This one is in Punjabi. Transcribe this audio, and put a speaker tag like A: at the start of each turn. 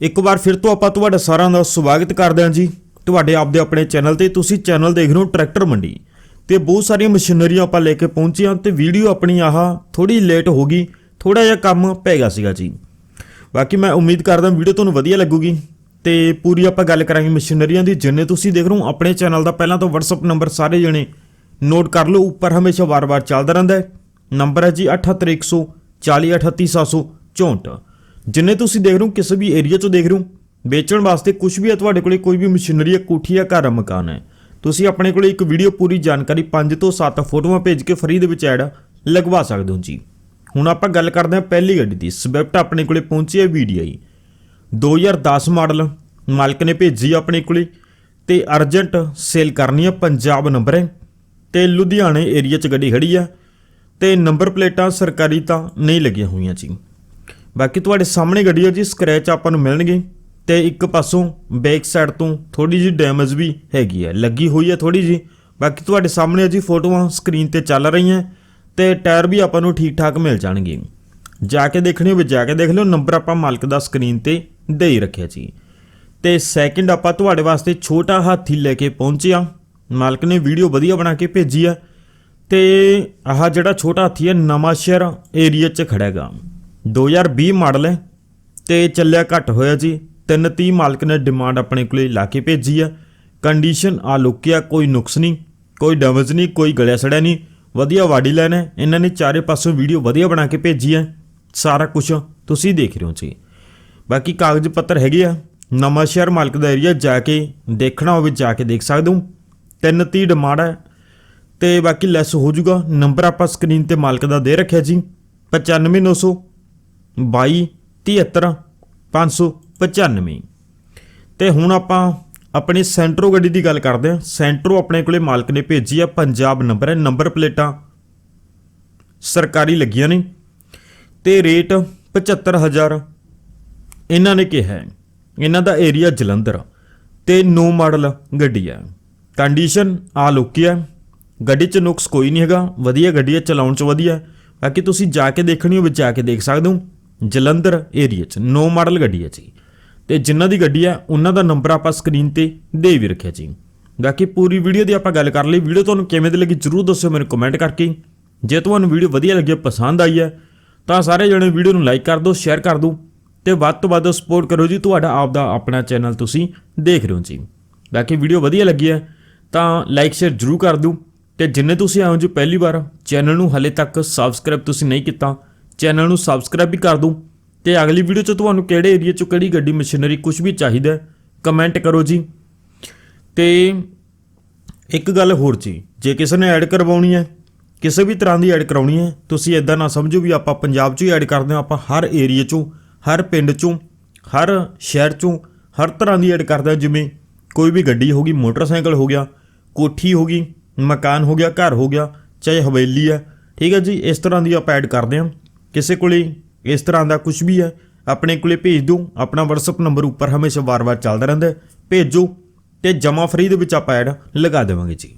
A: ਇੱਕ ਵਾਰ ਫਿਰ ਤੋਂ ਆਪਾਂ ਤੁਹਾਡਾ ਸਾਰਿਆਂ ਦਾ ਸਵਾਗਤ ਕਰਦੇ ਹਾਂ ਜੀ। ਤੁਹਾਡੇ ਆਪਦੇ ਆਪਣੇ ਚੈਨਲ ਤੇ, ਤੁਸੀਂ ਚੈਨਲ ਦੇਖ ਰਹੇ ਹੋ ਟਰੈਕਟਰ ਮੰਡੀ। ਤੇ ਬਹੁਤ ਸਾਰੀਆਂ ਮਸ਼ੀਨਰੀਆਂ ਆਪਾਂ ਲੈ ਕੇ ਪਹੁੰਚੇ ਹਾਂ ਤੇ ਵੀਡੀਓ ਆਪਣੀ ਆਹ ਥੋੜੀ ਲੇਟ ਹੋ ਗਈ ਥੋੜਾ ਜਿਹਾ ਕੰਮ ਪੈ ਗਿਆ ਸੀਗਾ ਜੀ। ਬਾਕੀ ਮੈਂ ਉਮੀਦ ਕਰਦਾ ਵੀਡੀਓ ਤੁਹਾਨੂੰ ਵਧੀਆ ਲੱਗੂਗੀ। ਤੇ ਪੂਰੀ ਆਪਾਂ ਗੱਲ ਕਰਾਂਗੇ ਮਸ਼ੀਨਰੀਆਂ ਦੀ, ਜਿੰਨੇ ਤੁਸੀਂ ਦੇਖ ਰਹੇ ਹੋ ਆਪਣੇ ਚੈਨਲ ਦਾ, ਪਹਿਲਾਂ ਤਾਂ WhatsApp ਨੰਬਰ ਸਾਰੇ ਜਣੇ ਨੋਟ ਕਰ ਲਓ, ਉੱਪਰ ਹਮੇਸ਼ਾ ਵਾਰ-ਵਾਰ ਚੱਲਦਾ ਰਹਿੰਦਾ ਹੈ। ਨੰਬਰ ਹੈ ਜੀ 78100 40764 ਜਿੰਨੇ ਤੁਸੀਂ ਦੇਖ ਰਹੇ ਹੋ, ਕਿਸੇ ਵੀ ਏਰੀਆ 'ਚੋਂ ਦੇਖ ਰਹੇ ਹੋ, ਵੇਚਣ ਵਾਸਤੇ ਕੁਝ ਵੀ ਹੈ, ਤੁਹਾਡੇ ਕੋਲੇ ਕੋਈ ਵੀ ਮਸ਼ੀਨਰੀ ਹੈ, ਕੋਠੀ ਹੈ, ਘਰ ਮਕਾਨ ਹੈ। ਤੁਸੀਂ ਆਪਣੇ ਕੋਲੇ ਇੱਕ ਵੀਡੀਓ ਪੂਰੀ ਜਾਣਕਾਰੀ 5 ਤੋਂ 7 ਫੋਟੋਆਂ ਭੇਜ ਕੇ ਫਰੀ ਦੇ ਵਿੱਚ ਐਡ ਲਗਵਾ ਸਕਦੇ ਹੋ ਜੀ। ਹੁਣ ਆਪਾਂ ਗੱਲ ਕਰਦੇ ਹਾਂ ਪਹਿਲੀ ਗੱਡੀ ਦੀ। ਸਵਿਫਟ ਆਪਣੇ ਕੋਲੇ ਪਹੁੰਚੀ ਹੈ VDI 2010 ਮਾਡਲ, ਮਾਲਕ ਨੇ ਭੇਜੀ ਆਪਣੇ ਕੋਲੇ ਤੇ ਅਰਜੈਂਟ ਸੇਲ ਕਰਨੀ ਹੈ ਪੰਜਾਬ ਨੰਬਰ ਹੈ। ਤੇ ਲੁਧਿਆਣੇ ਏਰੀਆ 'ਚ ਗੱਡੀ ਖੜੀ ਆ ਤੇ ਨੰਬਰ ਪਲੇਟਾਂ ਸਰਕਾਰੀ ਤਾਂ ਨਹੀਂ ਲੱਗੀਆਂ ਹੋਈਆਂ ਜੀ। ਬਾਕੀ ਤੁਹਾਡੇ ਸਾਹਮਣੇ ਗੱਡੀ ਹੈ ਜੀ ਸਕ੍ਰੈਚ ਆਪਾਂ ਨੂੰ ਮਿਲਣਗੇ। ਤੇ ਇੱਕ ਪਾਸੋਂ ਬੈਕ ਸਾਈਡ ਤੋਂ ਥੋੜੀ ਜਿਹੀ ਡੈਮੇਜ ਵੀ ਹੈਗੀ ਹੈ ਲੱਗੀ ਹੋਈ ਹੈ ਥੋੜੀ ਜੀ ਬਾਕੀ ਤੁਹਾਡੇ ਸਾਹਮਣੇ ਜੀ ਫੋਟੋਆਂ ਸਕਰੀਨ ਤੇ ਚੱਲ ਰਹੀਆਂ। ਤੇ ਟਾਇਰ ਵੀ ਆਪਾਂ ਨੂੰ ਠੀਕ ਠਾਕ ਮਿਲ ਜਾਣਗੇ। ਜਾ ਕੇ ਦੇਖਣੀ ਹੋਵੇ, ਜਾ ਕੇ ਦੇਖ ਲਿਓ। ਨੰਬਰ ਆਪਾਂ ਮਾਲਕ ਦਾ ਸਕਰੀਨ ਤੇ ਦੇ ਹੀ ਰੱਖਿਆ ਜੀ। ਤੇ ਸੈਕਿੰਡ ਆਪਾਂ ਤੁਹਾਡੇ ਵਾਸਤੇ ਛੋਟਾ ਹਾਥੀ ਲੈ ਕੇ ਪਹੁੰਚਿਆ ਮਾਲਕ ਨੇ ਵੀਡੀਓ ਵਧੀਆ ਬਣਾ ਕੇ ਭੇਜੀ ਆ। ਤੇ ਆਹ ਜਿਹੜਾ ਛੋਟਾ ਹਾਥੀ ਹੈ ਨਵਾਂ ਸ਼ਹਿਰ ਏਰੀਆ 'ਚ ਖੜਾ ਹੈਗਾ 2020 ਮਾਡਲ ਹੈ ਤੇ ਚੱਲਿਆ ਘੱਟ ਹੋਇਆ ਜੀ। 330 ਮਾਲਕ ਨੇ ਡਿਮਾਂਡ ਆਪਣੇ ਕੋਲੇ ਲਾ ਕੇ ਭੇਜੀ ਆ। ਕੰਡੀਸ਼ਨ ਆ ਲੁਕਿਆ ਕੋਈ ਨੁਕਸ ਨਹੀਂ, ਕੋਈ ਡੈਮੇਜ ਨਹੀਂ, ਕੋਈ ਗਲਿਆ ਸੜਿਆ ਨਹੀਂ। ਵਧੀਆ ਵਾਡੀ ਲਾਈਨ ਹੈ, ਇਹਨਾਂ ਨੇ ਚਾਰੇ ਪਾਸੋਂ ਵੀਡੀਓ ਵਧੀਆ ਬਣਾ ਕੇ ਭੇਜੀ ਹੈ ਸਾਰਾ ਕੁਝ ਤੁਸੀਂ ਦੇਖ ਰਹੇ ਹੋ ਜੀ। ਬਾਕੀ ਕਾਗਜ਼ ਪੱਤਰ ਹੈਗੇ ਆ, ਨਵਾਂ ਸ਼ਹਿਰ ਮਾਲਕ ਦਾ ਏਰੀਆ ਜਾ ਕੇ ਦੇਖਣਾ ਹੋਵੇ, ਜਾ ਕੇ ਦੇਖ ਸਕਦੇ ਹੋ। 330 ਡਿਮਾਂਡ ਹੈ ਤੇ ਬਾਕੀ ਲੈਸ ਹੋ ਜਾਊਗਾ। ਨੰਬਰ ਆਪਾਂ ਸਕਰੀਨ ਤੇ ਮਾਲਕ ਦਾ ਦੇ ਰੱਖਿਆ ਜੀ 95900 22 73 595 ਤੇ ਹੁਣ ਆਪਾਂ ਆਪਣੀ ਸੈਂਟਰੋ ਗੱਡੀ ਦੀ ਗੱਲ ਕਰਦੇ ਹਾਂ। ਸੈਂਟਰੋ ਆਪਣੇ ਕੋਲੇ ਮਾਲਕ ਨੇ ਭੇਜੀ ਆ, ਪੰਜਾਬ ਨੰਬਰ ਹੈ, ਨੰਬਰ ਪਲੇਟਾਂ। ਸਰਕਾਰੀ ਲੱਗੀਆਂ ਨੇ। ਤੇ ਰੇਟ 75000 ਇਹਨਾਂ ਨੇ ਕਿਹਾ ਹੈ, ਇਹਨਾਂ ਦਾ ਏਰੀਆ ਜਲੰਧਰ ਤੇ ਨੋ ਮਾਡਲ ਗੱਡੀ ਆ। ਕੰਡੀਸ਼ਨ ਆ ਲੁਕੀ ਆ। ਗੱਡੀ 'ਚ ਨੁਕਸ ਕੋਈ ਨਹੀਂ ਹੈਗਾ। ਵਧੀਆ ਗੱਡੀ ਹੈ ਚਲਾਉਣ 'ਚ ਵਧੀਆ। ਬਾਕੀ ਤੁਸੀਂ ਜਾ ਕੇ ਦੇਖਣੀ ਹੋਵੇ, ਜਾ ਕੇ ਦੇਖ ਸਕਦੇ ਹੋ। ਜਲੰਧਰ ਏਰੀਆ 'ਚ, ਨੋ ਮਾਡਲ ਗੱਡੀ ਹੈ ਜੀ। ਤੇ ਜਿਨ੍ਹਾਂ ਦੀ ਗੱਡੀ ਆ, ਉਹਨਾਂ ਦਾ ਨੰਬਰ ਆਪਾਂ ਸਕਰੀਨ ਤੇ ਦੇ ਵੀ ਰੱਖਿਆ ਜੀ। ਬਾਕੀ ਪੂਰੀ ਵੀਡੀਓ ਦੀ ਆਪਾਂ ਗੱਲ ਕਰ ਲਈ। ਵੀਡੀਓ ਤੁਹਾਨੂੰ ਕਿਵੇਂ ਦੀ ਲੱਗੀ ਜਰੂਰ ਦੱਸਿਓ ਮੈਨੂੰ ਕਮੈਂਟ ਕਰਕੇ। ਜੇ ਤੁਹਾਨੂੰ ਵੀਡੀਓ ਵਧੀਆ ਲੱਗੀ, ਪਸੰਦ ਆਈ ਹੈ ਤਾਂ ਸਾਰੇ ਜਣੇ ਵੀਡੀਓ ਨੂੰ ਲਾਈਕ ਕਰ ਦਿਓ ਸ਼ੇਅਰ ਕਰ ਦਿਓ ਤੇ ਵੱਧ ਤੋਂ ਵੱਧ ਸਪੋਰਟ ਕਰੋ ਜੀ ਤੁਹਾਡਾ ਆਪ ਦਾ ਆਪਣਾ ਚੈਨਲ ਤੁਸੀਂ ਦੇਖ ਰਹੇ ਹੋ ਜੀ। ਬਾਕੀ ਵੀਡੀਓ ਵਧੀਆ ਲੱਗੀ ਹੈ ਤਾਂ ਲਾਈਕ ਸ਼ੇਅਰ ਜਰੂਰ ਕਰ ਦਿਓ। ਤੇ ਜਿੰਨੇ ਤੁਸੀਂ ਆਏ ਹੋ ਜੀ ਪਹਿਲੀ ਵਾਰ ਚੈਨਲ ਨੂੰ ਹਲੇ ਤੱਕ ਸਬਸਕ੍ਰਾਈਬ ਤੁਸੀਂ ਨਹੀਂ ਕੀਤਾ ਚੈਨਲ ਨੂੰ ਸਬਸਕ੍ਰਾਈਬ ਵੀ ਕਰ ਦਿਓ ਤੇ ਅਗਲੀ ਵੀਡੀਓ 'ਚ ਤੁਹਾਨੂੰ ਕਿਹੜੇ ਏਰੀਆ 'ਚ ਕਿਹੜੀ ਗੱਡੀ ਮਸ਼ੀਨਰੀ ਕੁਝ ਵੀ ਚਾਹੀਦਾ ਕਮੈਂਟ ਕਰੋ ਜੀ। ਤੇ ਇੱਕ ਗੱਲ ਹੋਰ ਜੀ, ਜੇ ਕਿਸੇ ਨੇ ਐਡ ਕਰਵਾਉਣੀ ਹੈ, ਕਿਸੇ ਵੀ ਤਰ੍ਹਾਂ ਦੀ ਐਡ ਕਰਾਉਣੀ ਹੈ, ਤੁਸੀਂ ਇਦਾਂ ਨਾ ਸਮਝੋ ਵੀ ਆਪਾਂ ਪੰਜਾਬ 'ਚ ਹੀ ਐਡ ਕਰਦੇ ਹਾਂ, ਆਪਾਂ ਹਰ ਏਰੀਆ 'ਚੋਂ, ਹਰ ਪਿੰਡ 'ਚੋਂ, ਹਰ ਸ਼ਹਿਰ 'ਚੋਂ, ਹਰ ਤਰ੍ਹਾਂ ਦੀ ਐਡ ਕਰਦੇ ਹਾਂ, ਜਿਵੇਂ ਕੋਈ ਵੀ ਗੱਡੀ ਹੋਗੀ ਮੋਟਰਸਾਈਕਲ ਹੋ ਗਿਆ, ਕੋਠੀ ਹੋ ਗਈ, ਮਕਾਨ ਹੋ ਗਿਆ, ਘਰ ਹੋ ਗਿਆ, ਚਾਹੇ ਹਵੇਲੀ ਹੈ, ਠੀਕ ਹੈ ਜੀ, ਇਸ ਤਰ੍ਹਾਂ ਦੀ ਆਪਾਂ ਐਡ ਕਰਦੇ ਹਾਂ। ਕਿਸੇ ਕੋਲੇ ਇਸ ਤਰ੍ਹਾਂ ਦਾ ਕੁਝ ਵੀ ਹੈ, ਆਪਣੇ ਕੋਲੇ ਭੇਜ ਦਿਓ ਆਪਣਾ WhatsApp ਨੰਬਰ ਉੱਪਰ ਹਮੇਸ਼ਾ ਵਾਰ-ਵਾਰ ਚੱਲਦਾ ਰਹਿੰਦਾ ਭੇਜੋ ਤੇ ਜਮਾ ਫਰੀ ਦੇ ਵਿੱਚ ਆਪਾਂ ਐਡ ਲਗਾ ਦੇਵਾਂਗੇ ਜੀ।